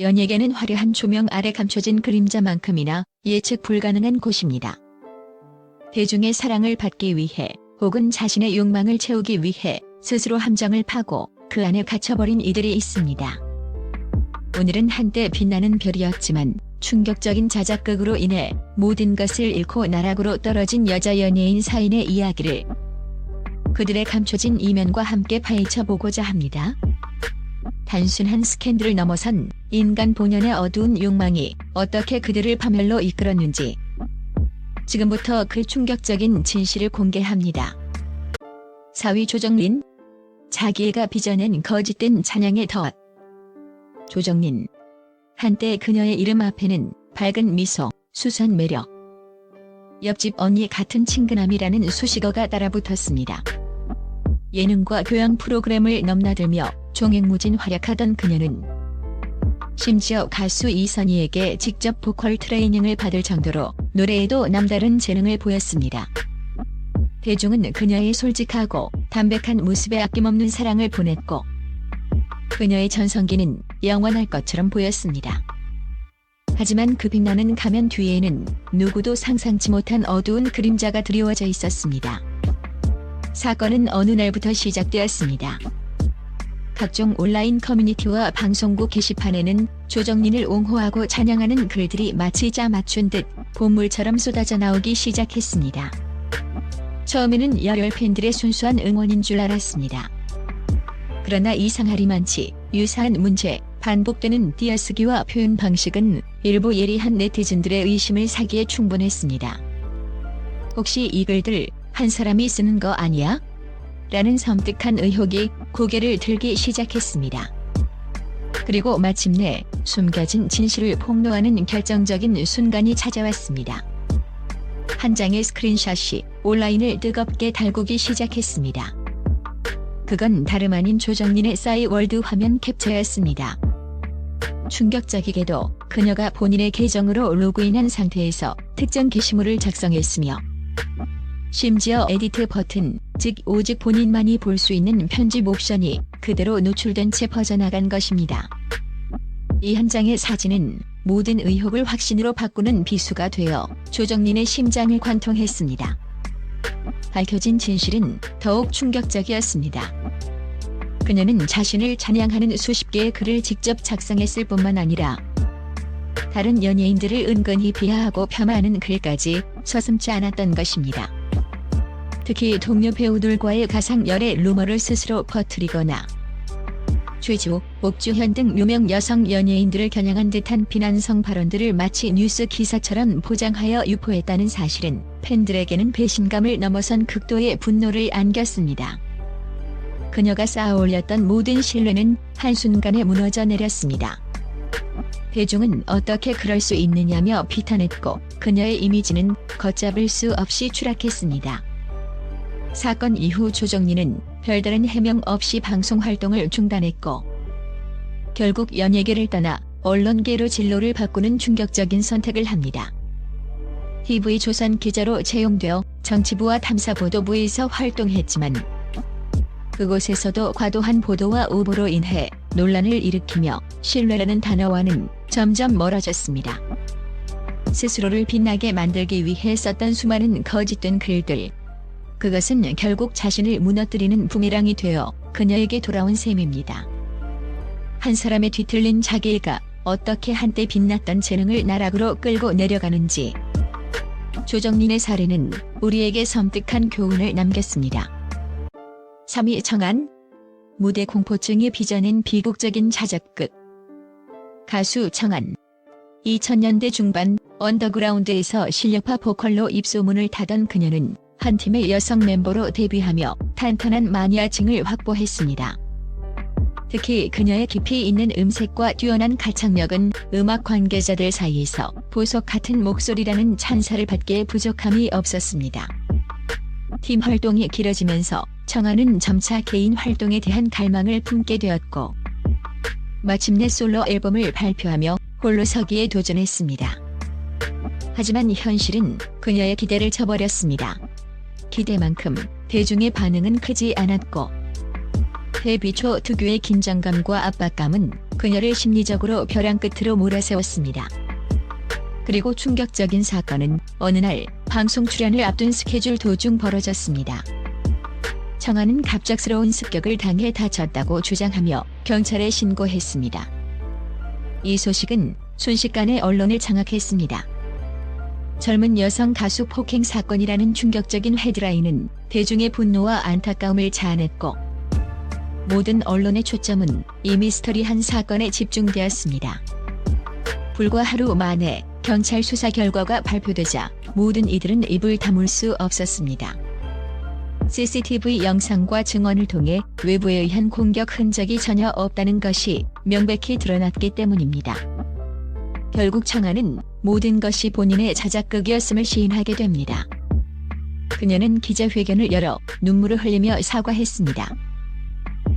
연예계는 화려한 조명 아래 감춰진 그림자만큼이나 예측 불가능한 곳입니다. 대중의 사랑을 받기 위해 혹은 자신의 욕망을 채우기 위해 스스로 함정을 파고 그 안에 갇혀버린 이들이 있습니다. 오늘은 한때 빛나는 별이었지만 충격적인 자작극으로 인해 모든 것을 잃고 나락으로 떨어진 여자 연예인 사인의 이야기를 그들의 감춰진 이면과 함께 파헤쳐 보고자 합니다. 단순한 스캔들을 넘어선 인간 본연의 어두운 욕망이 어떻게 그들을 파멸로 이끌었는지 지금부터 그 충격적인 진실을 공개합니다. 4위 조정린 자기애가 빚어낸 거짓된 찬양의 덫 조정린 한때 그녀의 이름 앞에는 밝은 미소, 수선 매력 옆집 언니 같은 친근함이라는 수식어가 따라붙었습니다. 예능과 교양 프로그램을 넘나들며 종횡무진 활약하던 그녀는 심지어 가수 이선희에게 직접 보컬 트레이닝을 받을 정도로 노래에도 남다른 재능을 보였습니다. 대중은 그녀의 솔직하고 담백한 모습에 아낌없는 사랑을 보냈고 그녀의 전성기는 영원할 것처럼 보였습니다. 하지만 그 빛나는 가면 뒤에는 누구도 상상치 못한 어두운 그림자가 드리워져 있었습니다. 사건은 어느 날부터 시작되었습니다. 각종 온라인 커뮤니티와 방송국 게시판에는 조정린을 옹호하고 찬양하는 글들이 마치 짜 맞춘 듯 본물처럼 쏟아져 나오기 시작했습니다. 처음에는 열혈 팬들의 순수한 응원인 줄 알았습니다. 그러나 이상하리만치 유사한 문제, 반복되는 띄어쓰기와 표현 방식은 일부 예리한 네티즌들의 의심을 사기에 충분했습니다. 혹시 이 글들 한 사람이 쓰는 거 아니야? 라는 섬뜩한 의혹이 고개를 들기 시작했습니다. 그리고 마침내 숨겨진 진실을 폭로하는 결정적인 순간이 찾아왔습니다. 한 장의 스크린샷이 온라인을 뜨겁게 달구기 시작했습니다. 그건 다름 아닌 조정린의 싸이 월드 화면 캡처였습니다. 충격적이게도 그녀가 본인의 계정으로 로그인한 상태에서 특정 게시물을 작성했으며 심지어 에디트 버튼, 즉 오직 본인만이 볼 수 있는 편집 옵션이 그대로 노출된 채 퍼져나간 것입니다. 이 한 장의 사진은 모든 의혹을 확신으로 바꾸는 비수가 되어 조정린의 심장을 관통했습니다. 밝혀진 진실은 더욱 충격적이었습니다. 그녀는 자신을 찬양하는 수십 개의 글을 직접 작성했을 뿐만 아니라 다른 연예인들을 은근히 비하하고 폄하하는 글까지 서슴지 않았던 것입니다. 특히 동료 배우들과의 가상열애 루머를 스스로 퍼뜨리거나 최지호, 옥주현 등 유명 여성 연예인들을 겨냥한 듯한 비난성 발언들을 마치 뉴스 기사처럼 포장하여 유포했다는 사실은 팬들에게는 배신감을 넘어선 극도의 분노를 안겼습니다. 그녀가 쌓아 올렸던 모든 신뢰는 한순간에 무너져 내렸습니다. 대중은 어떻게 그럴 수 있느냐며 비탄했고 그녀의 이미지는 걷잡을 수 없이 추락했습니다. 사건 이후 조정린은 별다른 해명 없이 방송 활동을 중단했고 결국 연예계를 떠나 언론계로 진로를 바꾸는 충격적인 선택을 합니다. TV 조선 기자로 채용되어 정치부와 탐사보도부에서 활동했지만 그곳에서도 과도한 보도와 오보로 인해 논란을 일으키며 신뢰라는 단어와는 점점 멀어졌습니다. 스스로를 빛나게 만들기 위해 썼던 수많은 거짓된 글들. 그것은 결국 자신을 무너뜨리는 부메랑이 되어 그녀에게 돌아온 셈입니다. 한 사람의 뒤틀린 자기가 어떻게 한때 빛났던 재능을 나락으로 끌고 내려가는지 조정린의 사례는 우리에게 섬뜩한 교훈을 남겼습니다. 3위 청안 무대 공포증이 빚어낸 비극적인 자작극 가수 청안 2000년대 중반 언더그라운드에서 실력파 보컬로 입소문을 타던 그녀는 한 팀의 여성 멤버로 데뷔하며 탄탄한 마니아층을 확보했습니다. 특히 그녀의 깊이 있는 음색과 뛰어난 가창력은 음악 관계자들 사이에서 보석 같은 목소리라는 찬사를 받기에 부족함이 없었습니다. 팀 활동이 길어지면서 청아는 점차 개인 활동에 대한 갈망을 품게 되었고 마침내 솔로 앨범을 발표하며 홀로 서기에 도전했습니다. 하지만 현실은 그녀의 기대를 저버렸습니다. 기대만큼 대중의 반응은 크지 않았고 데뷔 초 특유의 긴장감과 압박감은 그녀를 심리적으로 벼랑 끝으로 몰아세웠습니다. 그리고 충격적인 사건은 어느 날 방송 출연을 앞둔 스케줄 도중 벌어졌습니다. 청아는 갑작스러운 습격을 당해 다쳤다고 주장하며 경찰에 신고했습니다. 이 소식은 순식간에 언론을 장악했습니다. 젊은 여성 가수 폭행 사건이라는 충격적인 헤드라인은 대중의 분노와 안타까움을 자아냈고 모든 언론의 초점은 이 미스터리한 사건에 집중되었습니다. 불과 하루 만에 경찰 수사 결과가 발표되자 모든 이들은 입을 다물 수 없었습니다. CCTV 영상과 증언을 통해 외부에 의한 공격 흔적이 전혀 없다는 것이 명백히 드러났기 때문입니다. 결국 청아는 모든 것이 본인의 자작극이었음을 시인하게 됩니다. 그녀는 기자회견을 열어 눈물을 흘리며 사과했습니다.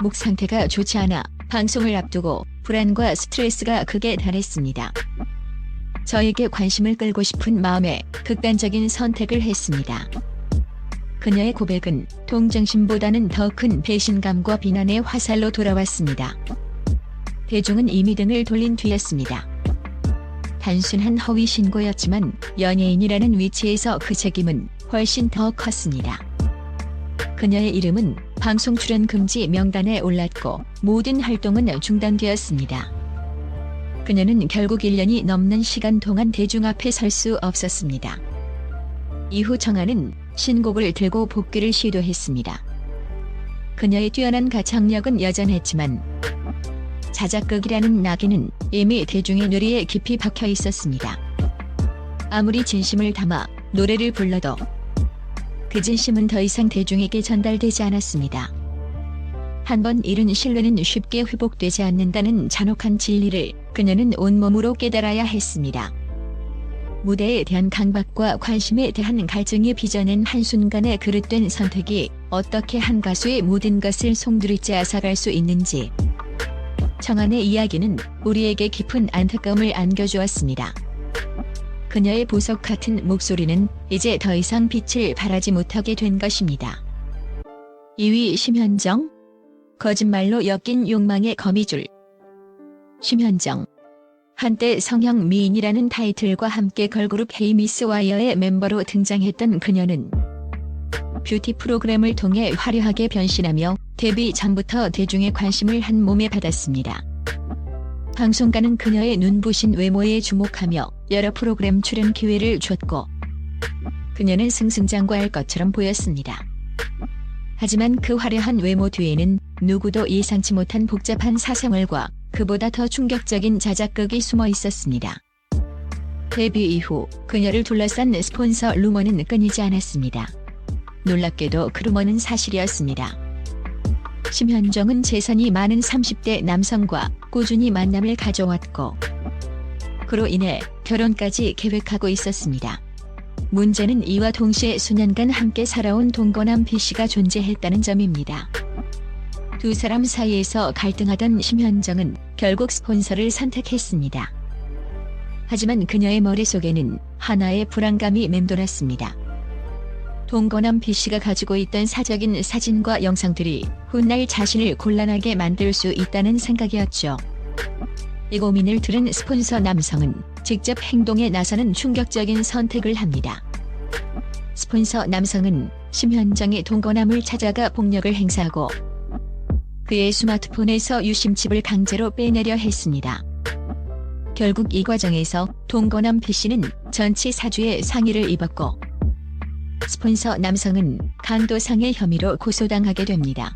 목 상태가 좋지 않아 방송을 앞두고 불안과 스트레스가 극에 달했습니다. 저에게 관심을 끌고 싶은 마음에 극단적인 선택을 했습니다. 그녀의 고백은 동정심보다는 더 큰 배신감과 비난의 화살로 돌아왔습니다. 대중은 이미 등을 돌린 뒤였습니다. 단순한 허위 신고였지만 연예인이라는 위치에서 그 책임은 훨씬 더 컸습니다. 그녀의 이름은 방송 출연 금지 명단에 올랐고 모든 활동은 중단되었습니다. 그녀는 결국 1년이 넘는 시간 동안 대중 앞에 설 수 없었습니다. 이후 청아는 신곡을 들고 복귀를 시도했습니다. 그녀의 뛰어난 가창력은 여전했지만 자작극이라는 낙인은 이미 대중의 뇌리에 깊이 박혀 있었습니다. 아무리 진심을 담아 노래를 불러도 그 진심은 더 이상 대중에게 전달되지 않았습니다. 한 번 잃은 신뢰는 쉽게 회복되지 않는다는 잔혹한 진리를 그녀는 온몸으로 깨달아야 했습니다. 무대에 대한 강박과 관심에 대한 갈증이 빚어낸 한순간의 그릇된 선택이 어떻게 한 가수의 모든 것을 송두리째 앗아갈 수 있는지 청한의 이야기는 우리에게 깊은 안타까움을 안겨주었습니다. 그녀의 보석 같은 목소리는 이제 더 이상 빛을 발하지 못하게 된 것입니다. 2위 심현정 거짓말로 엮인 욕망의 거미줄 심현정 한때 성형 미인이라는 타이틀과 함께 걸그룹 헤이미스 와이어의 멤버로 등장했던 그녀는 뷰티 프로그램을 통해 화려하게 변신하며 데뷔 전부터 대중의 관심을 한 몸에 받았습니다. 방송가는 그녀의 눈부신 외모에 주목하며 여러 프로그램 출연 기회를 줬고 그녀는 승승장구할 것처럼 보였습니다. 하지만 그 화려한 외모 뒤에는 누구도 예상치 못한 복잡한 사생활과 그보다 더 충격적인 자작극이 숨어 있었습니다. 데뷔 이후 그녀를 둘러싼 스폰서 루머는 끊이지 않았습니다. 놀랍게도 그 루머는 사실이었습니다. 심현정은 재산이 많은 30대 남성과 꾸준히 만남을 가져왔고 그로 인해 결혼까지 계획하고 있었습니다. 문제는 이와 동시에 수년간 함께 살아온 동거남 B씨가 존재했다는 점입니다. 두 사람 사이에서 갈등하던 심현정은 결국 스폰서를 선택했습니다. 하지만 그녀의 머릿속에는 하나의 불안감이 맴돌았습니다. 동거남 B씨가 가지고 있던 사적인 사진과 영상들이 훗날 자신을 곤란하게 만들 수 있다는 생각이었죠. 이 고민을 들은 스폰서 남성은 직접 행동에 나서는 충격적인 선택을 합니다. 스폰서 남성은 심현정의 동거남을 찾아가 폭력을 행사하고 그의 스마트폰에서 유심칩을 강제로 빼내려 했습니다. 결국 이 과정에서 동거남 B씨는 전치 사주의 상의를 입었고 스폰서 남성은 강도상의 혐의로 고소당하게 됩니다.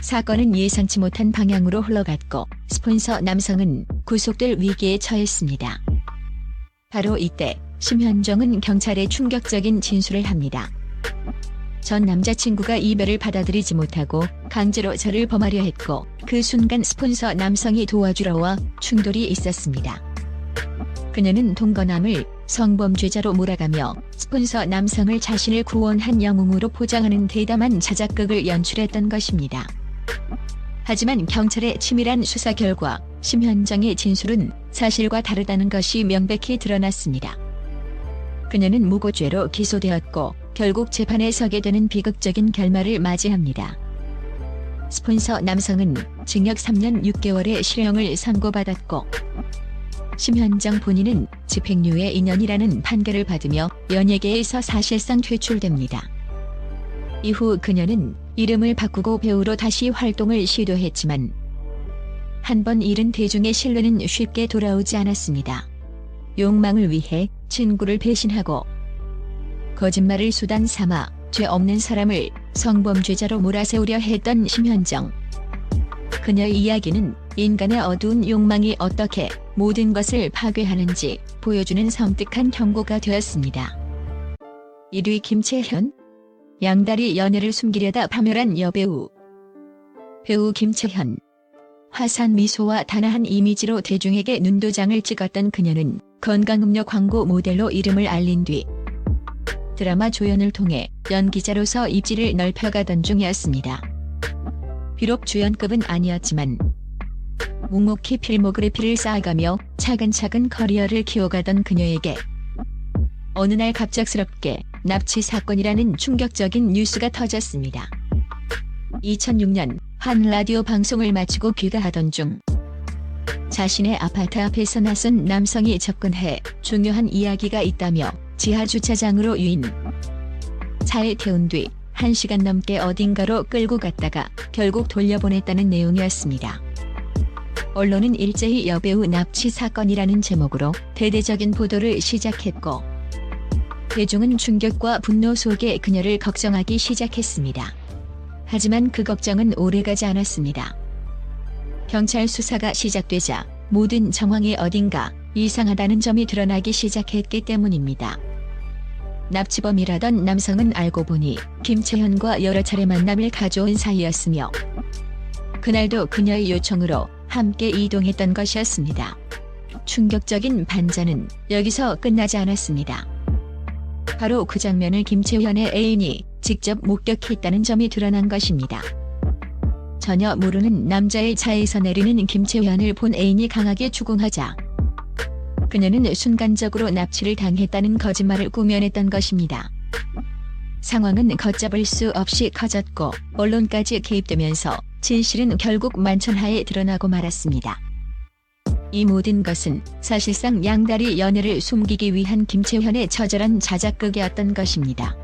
사건은 예상치 못한 방향으로 흘러갔고 스폰서 남성은 구속될 위기에 처했습니다. 바로 이때 심현정은 경찰에 충격적인 진술을 합니다. 전 남자친구가 이별을 받아들이지 못하고 강제로 저를 범하려 했고 그 순간 스폰서 남성이 도와주러 와 충돌이 있었습니다. 그녀는 동거남을 성범죄자로 몰아가며 스폰서 남성을 자신을 구원한 영웅으로 포장하는 대담한 자작극을 연출했던 것입니다. 하지만 경찰의 치밀한 수사 결과 심현정의 진술은 사실과 다르다는 것이 명백히 드러났습니다. 그녀는 무고죄로 기소되었고 결국 재판에 서게 되는 비극적인 결말을 맞이합니다. 스폰서 남성은 징역 3년 6개월의 실형을 선고받았고 심현정 본인은 집행유예 2년이라는 판결을 받으며 연예계에서 사실상 퇴출됩니다. 이후 그녀는 이름을 바꾸고 배우로 다시 활동을 시도했지만 한 번 잃은 대중의 신뢰는 쉽게 돌아오지 않았습니다. 욕망을 위해 친구를 배신하고 거짓말을 수단 삼아 죄 없는 사람을 성범죄자로 몰아세우려 했던 심현정. 그녀의 이야기는 인간의 어두운 욕망이 어떻게 모든 것을 파괴하는지 보여주는 섬뜩한 경고가 되었습니다. 1위 김채현 양다리 연애를 숨기려다 파멸한 여배우 배우 김채현 화산 미소와 단아한 이미지로 대중에게 눈도장을 찍었던 그녀는 건강음료 광고 모델로 이름을 알린 뒤 드라마 조연을 통해 연기자로서 입지를 넓혀가던 중이었습니다. 비록 주연급은 아니었지만 묵묵히 필모그래피를 쌓아가며 차근차근 커리어를 키워가던 그녀에게 어느 날 갑작스럽게 납치 사건이라는 충격적인 뉴스가 터졌습니다. 2006년 한 라디오 방송을 마치고 귀가하던 중 자신의 아파트 앞에서 나선 남성이 접근해 중요한 이야기가 있다며 지하 주차장으로 유인 차에 태운 뒤 1시간 넘게 어딘가로 끌고 갔다가 결국 돌려보냈다는 내용이었습니다. 언론은 일제히 여배우 납치 사건이라는 제목으로 대대적인 보도를 시작했고 대중은 충격과 분노 속에 그녀를 걱정하기 시작했습니다. 하지만 그 걱정은 오래가지 않았습니다. 경찰 수사가 시작되자 모든 정황이 어딘가 이상하다는 점이 드러나기 시작했기 때문입니다. 납치범이라던 남성은 알고 보니 김채현과 여러 차례 만남을 가져온 사이였으며 그날도 그녀의 요청으로 함께 이동했던 것이었습니다. 충격적인 반전은 여기서 끝나지 않았습니다. 바로 그 장면을 김채현의 애인이 직접 목격했다는 점이 드러난 것입니다. 전혀 모르는 남자의 차에서 내리는 김채현을 본 애인이 강하게 추궁하자 그녀는 순간적으로 납치를 당했다는 거짓말을 꾸며냈던 것입니다. 상황은 걷잡을 수 없이 커졌고 언론까지 개입되면서 진실은 결국 만천하에 드러나고 말았습니다. 이 모든 것은 사실상 양다리 연애를 숨기기 위한 김채현의 처절한 자작극이었던 것입니다.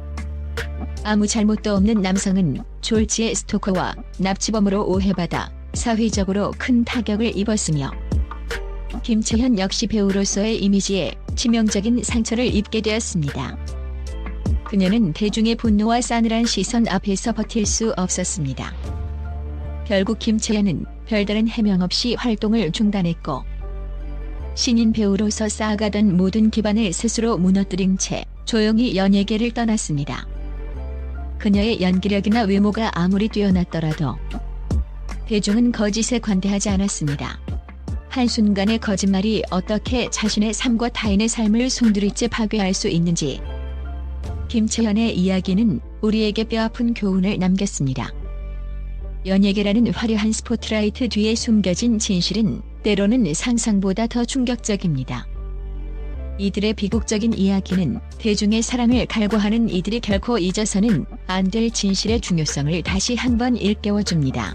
아무 잘못도 없는 남성은 졸지의 스토커와 납치범으로 오해받아 사회적으로 큰 타격을 입었으며 김채현 역시 배우로서의 이미지에 치명적인 상처를 입게 되었습니다. 그녀는 대중의 분노와 싸늘한 시선 앞에서 버틸 수 없었습니다. 결국 김채연은 별다른 해명 없이 활동을 중단했고 신인 배우로서 쌓아가던 모든 기반을 스스로 무너뜨린 채 조용히 연예계를 떠났습니다. 그녀의 연기력이나 외모가 아무리 뛰어났더라도 대중은 거짓에 관대하지 않았습니다. 한순간의 거짓말이 어떻게 자신의 삶과 타인의 삶을 송두리째 파괴할 수 있는지 김채연의 이야기는 우리에게 뼈아픈 교훈을 남겼습니다. 연예계라는 화려한 스포트라이트 뒤에 숨겨진 진실은 때로는 상상보다 더 충격적입니다. 이들의 비극적인 이야기는 대중의 사랑을 갈구하는 이들이 결코 잊어서는 안 될 진실의 중요성을 다시 한번 일깨워줍니다.